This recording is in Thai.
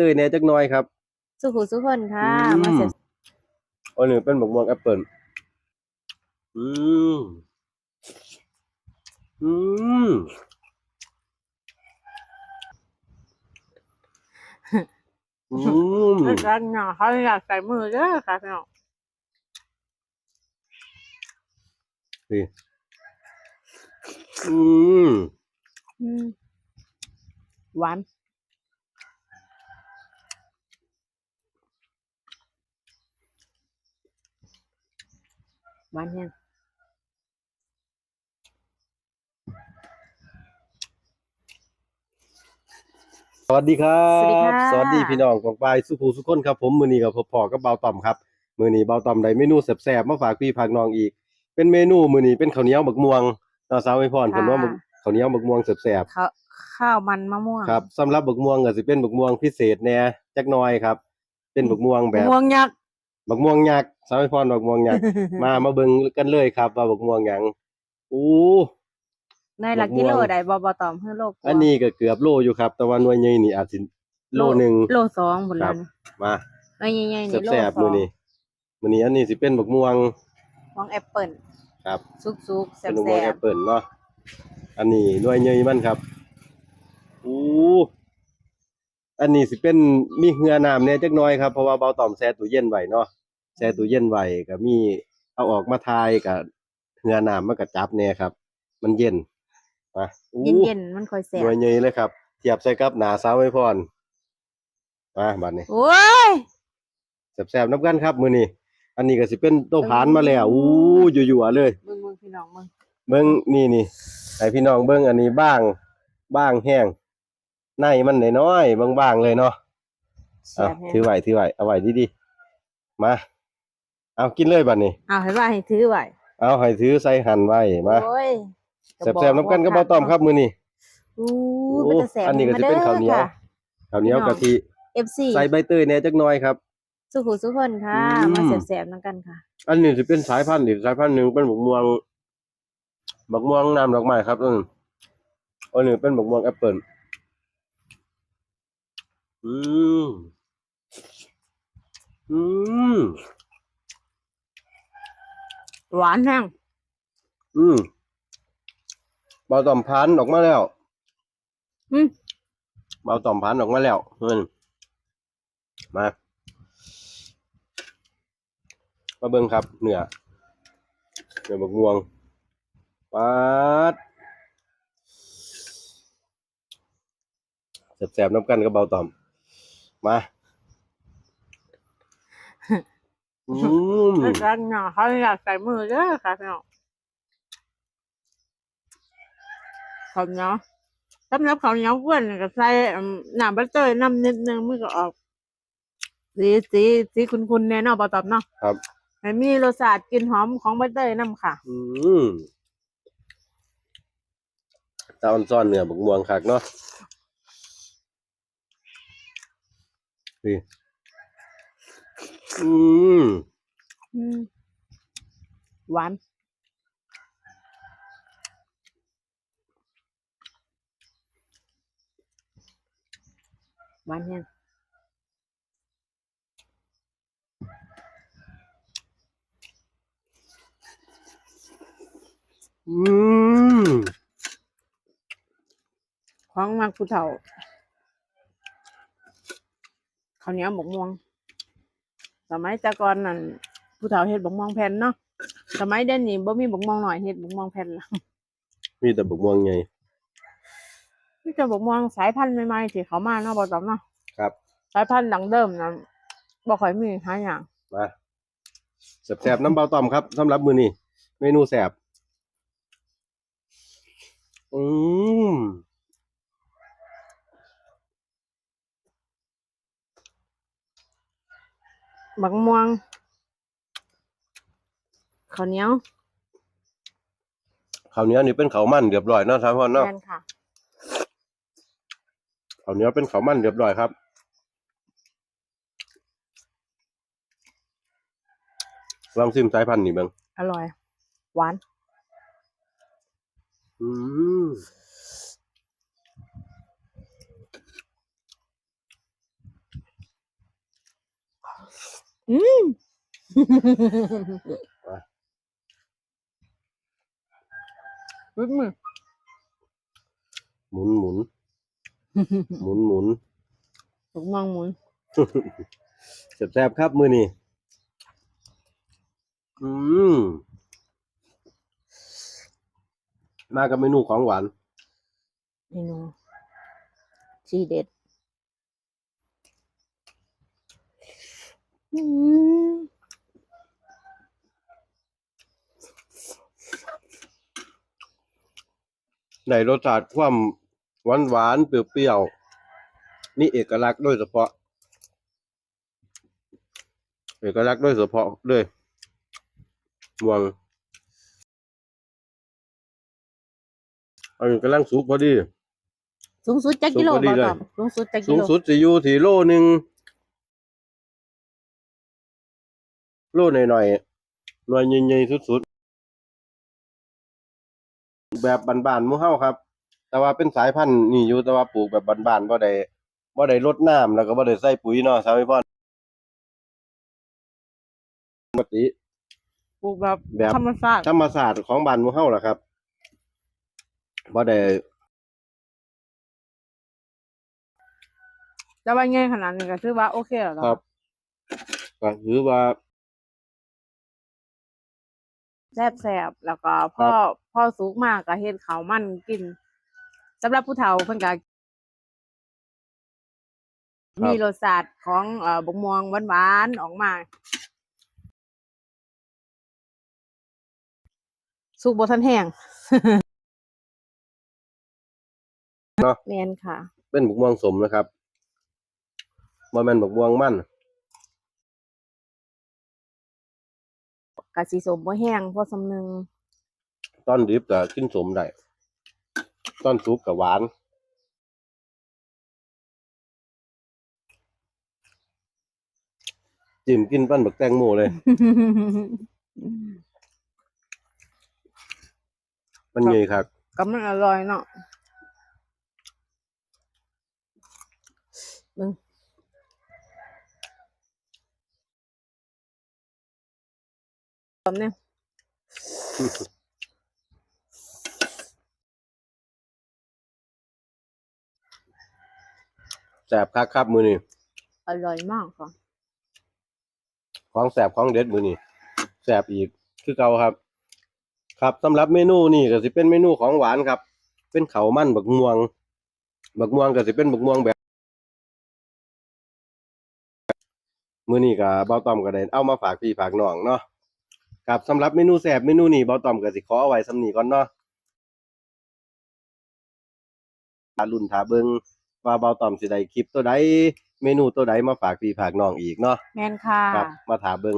ตยแหน่จักหน่อยครับ สุขุสุขคนค่ะ อืม มาเสร็จอันนี้เป็นบักม่วงแอปเปิลอืมอืมอืมแล้วก็เนาะเขาอยากใส่มือเด้อค่ะพี่น้องนี่อืมอืมหวาน หวานแห้งสวัสดีครับ สวัสดีค่ะสวัสดีพี่น้องกองปลายสุภูสุขคนครับผมมือนี้กับพ่อกับเบาต่อมครับ มือนี้เบาต่อมได้เมนูแซ่บๆมาฝากพี่พักน้องอีก เป็นเมนูมือนี้เป็นข้าวเหนียวบักม่วงน้าสาวไอพรเพิ่นว่าบักข้าวเหนียวบักม่วงแซ่บข้าวข้าวมันมะม่วงๆครับสำหรับบักม่วงก็สิเป็นบักม่วงพิเศษแหน่จักหน่อยครับ เป็นบักม่วงแบบมะม่วงยักษ์บักม่วงยักษ์ สาวไอพรบักม่วงยักษ์มามาเบิ่งกันเลยครับว่าบักม่วงหยังอู้ ในหลักมะม่วงกิโลได้บ่บ่ตอมเพื่อโลกอันนี้ก็เกือบโลอยู่ครับ แต่ว่าหน่วยใหญ่นี่อาจสิโลหนึงโลสองหมดครัแล้วบมาในใหญ่ๆนี่โลแซ่บสๆอมื้องนี้มื้อนี้อันนี้สิเป็นบักม่วงมองแอปเปิลครับสุกๆแซ่เป็นบักม่วงแอบปเปิลเนาะอันนี้หน่วยใหญ่มันครับอู้อันนี้สิเป็นมีเหือน้ำเนี่ยจักหน่อยครับเพราะว่าเบาต่อมแช่ตู้เย็นไว้เนาะแช่ตู้เย็นไว้ก็มีเอาออกมาทายกับเหือน้ำมันก็จับแน่ครับ มันเย็นมาอู้ๆเย็นๆมันค่อยแซ่หบน่วยใหญ่เลยครับเทียบใส่กับหนาสาวไว้พรมาบัดนี้โอ้ยแซ่บๆนับกันครับ มื้อนี้อันนี้ก็สิเป็นโต๊ะผานมาแล้วอือู้มยั่วๆเลยเบิ่งเบิ่งพี่น้องเบิ่งเบิ่งนี่นี่ให้พี่น้องเบิ่งอันนี้บ้าง บ้างแห้งในมันน้อยๆบางๆเลยเนาะแซ่อะบแฮะถือไว้ถือไว้เอาไว้ดีๆมา เอากินเลยบัดนี้ เอาให้ว่าให้ถือไว้เอาให้ถือใส่หั่นไว้มาโอ้ยแซ่บๆนับกันกับเบาต้อมครับมื้อนี้อู้โอ้เป็นจะแซ่บอันนี้ก็สิเป็นข้าวเหนียวข้าวเหนียวกะทิเอฟซีใส่ใบเตยแหน่จักหน่อยครับ สุขุสุขคนค่ะอืมมาแซ่บๆนักันค่ะ อันนี้สิเป็นสายพันธุ์อีกสายพันธุ์หนึ่งเป็นบักม่วงบักม่วงน้ำดอกไม้ครับอืมอันนี้เป็นบักม่วงแอปเปิลอืมอืม หวานแห้งอืมเบาต่อมพันธุ์ออกมาแล้วอืมเบาต่อมพันธุ์ออกมาแล้วเงินมามาเบิ่งครับเนื้อเนื้อบักม่วงปัดแสบๆน้ำกันกับเบาต่อมมา อืมแล้วก็เนาะเขาอยากใส่มือเด้อค่ะพี่น้องข้าวเนียวสำหรับข้าเหนียวอ้วนก็ใส่อืมน้ำบัตเตอร์น้ำนิดนึงมันก็ออกสีสีสีคุณๆแน่นอนปอตอบเนาะครับให้มีรสชาติกลิ่นหอมของบัตเตอร์น้ำค่ะ อืมตาออนซ่อนเนื้อบักม่วงคักเนาะนี่ อืมอืมหวานหวานแห้งอืมของมากผู้เฒ่าข้าวเหนียวบกม่วง สมัยแต่ก่อนนั่นผู้เฒ่าเฮ็ดบกม่วงแผ่นเนาะสมัยเดี๋ยวนี้บ่มีบกม่วงหน่อยเฮ็ดบกม่วงแผ่นละมีแต่บักม่วงไงนี่จะบกม่วงสายพันธุ์ใหม่ๆที่เขามาเนาะบ่ตอมเนาะครับ สายพันธุ์ดังเดิมนั้นบ่ค่อยมีหาอย่างมาแสบๆน้ำเบาต่อมครับสำหรับมือนี้เมนูแสบอืม บักม่วงข้าวเหนียวข้าวเหนียวนี่เป็นข้าวมันเรียบร้อยเนาะครับพ่อเนาะแม่นค่ะ ข้าวเหนียวเป็นข้าวมันเรียบร้อยครับลองซิมสายพันธุ์นี่เบิ่งอร่อย หวาน อืม ออืมรุดมือหมุนหมุนหมุนหมุนถูกมองหมุนแซ่บๆครับมือนี้อืมมากับเมนูของหวานเมนูชีเด็ด อืมในรสชาติความหวานหวานๆเปรี้ยวๆมีเอกลักษณ์โดยเฉพาะ เอกลักษณ์โดยเฉพาะเลยมวงอันนี้กำลังสุกพอดี สูงสุดจักกิโลสูงพอดีบ่เลยตอบสูงสุดจักสูกิงโลสุดสิอยู่ที่โลหนึ่ง โลหน่อยๆหน่วยใหญ่ๆสุดๆ แบบบานๆหมู่เฮาครับ แต่ว่าเป็นสายพันธุ์นี่อยู่แต่ว่าปลูกแบบบานๆบ่ได้บ่ได้รดน้ำแล้วก็บ่ได้ใส่ปุ๋ยเนาะสาวิพรปกติปลูกแบบแบบธรรมชาติธรรมศาสตร์ของบ้านหมู่เฮาล่ะครับบ่ได้แต่ว่าไงขนาดนี้ก็ถือว่าโอเคแล้วเนาะ ครับก็ถือว่า แซ่บแซ่บแล้วก็พ่อพ่อสุกมากก็เฮ็ดข้าวมันกินสำหรับผู้เฒ่าเพิ่นก็มีรสชาติของเอ่อบกม่วงหวานๆออกมาสุกบ่ทันแห้งเนาะ แม่นค่ะ เป็นบักม่วงสมนะครับบ่แม่นบักม่วงมัน กะสิสมบ่แห้งพอสำนึงตอนดิบก็กินสมได้ตอนสุกก็หวาน จิ้มกินปั้นบักแตงโมเลย มันใหญ่ครับก็มันอร่อยเนาะมึงตอ มเนี่ยแสบคักครับมือนี้อร่อยมากค่ะของแสบของเด็ดมือนี้แสบอีกคือเก่าครับ ครับสำหรับเมนูนี่ก็สิเป็นเมนูของหวานครับ เป็นเขาวมันบักม่วง บักม่วงก็สิเป็นบักม่วงแบบมื้อนี้ก็เบาต้อมก็ได้เอามาฝากพี่ฝากน้องเนาะ ครับสำหรับเมนูแสบเมนูนี้เบาต้อมก็สิขอเอาไว้สำนี้ก่อนเนาะทารุ่นทาเบิงว่าเบาต้อมสิได้คลิปตัวใดเมนูตัวใดมาฝากพี่ฝากน้องอีกเนาะแมนค่ะ ครับมาถาเบิง